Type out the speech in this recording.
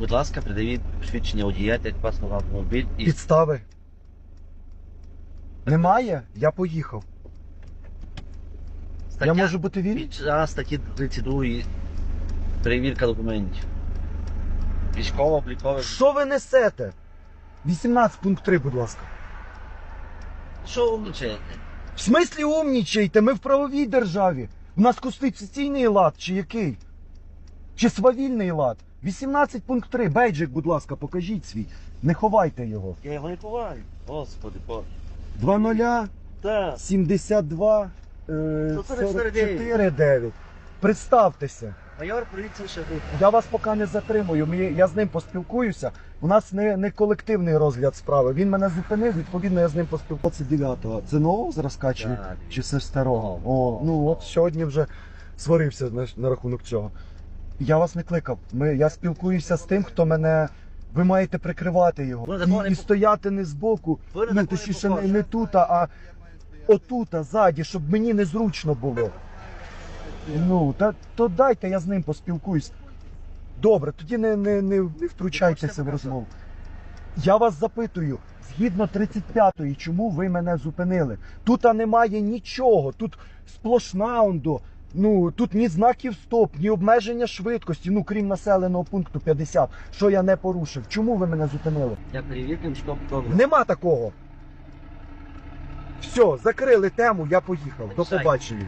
Будь ласка, придавіть посвідчення водія, як паспорт на автомобіль і Підстави. Немає? Я поїхав. стаття Я можу бути вільний? під час статті 32 перевірка документів. Військово-облікових. Що ви несете? 18 пункт 3, будь ласка. Що умничаєте? В смислі умнічайте? Ми в правовій державі. У нас конституційний лад чи який? Чи свавільний лад? 18 пункт 3. Бейджик, будь ласка, покажіть свій. Не ховайте його. Я його не ховаю. Господи, Боже. 20 Так. 72 е, 449. 449. Представтеся. Майор поліції Шагута. Я вас поки не затримую. Ми- Я з ним поспілкуюся. У нас не, не колективний розгляд справи. Він мене зупинив, відповідно, я з ним поспілкувався 9-го. Це нового зразка чи, Так. чи це старого? О, ну от сьогодні вже сварився на, на рахунок цього. Я вас не кликав. Ми, я спілкуюся з тим, хто мене. Ви маєте прикривати його. Ви І, і стояти не збоку, Ви ну точніше не, не тут, а отут, ззаді, щоб мені незручно було. Ну, та то дайте я з ним поспілкуюсь. Добре, тоді не, не, не, не втручайтеся в розмову. Я вас запитую, згідно 35-ї, чому ви мене зупинили? Тут немає нічого, тут сплошна ондо. Ну, тут ні знаків стоп, ні обмеження швидкості, ну крім населеного пункту 50, що я не порушив. Чому ви мене зупинили? Я перевірка військово-облікових. Нема такого. Все, закрили тему, я поїхав. До побачення.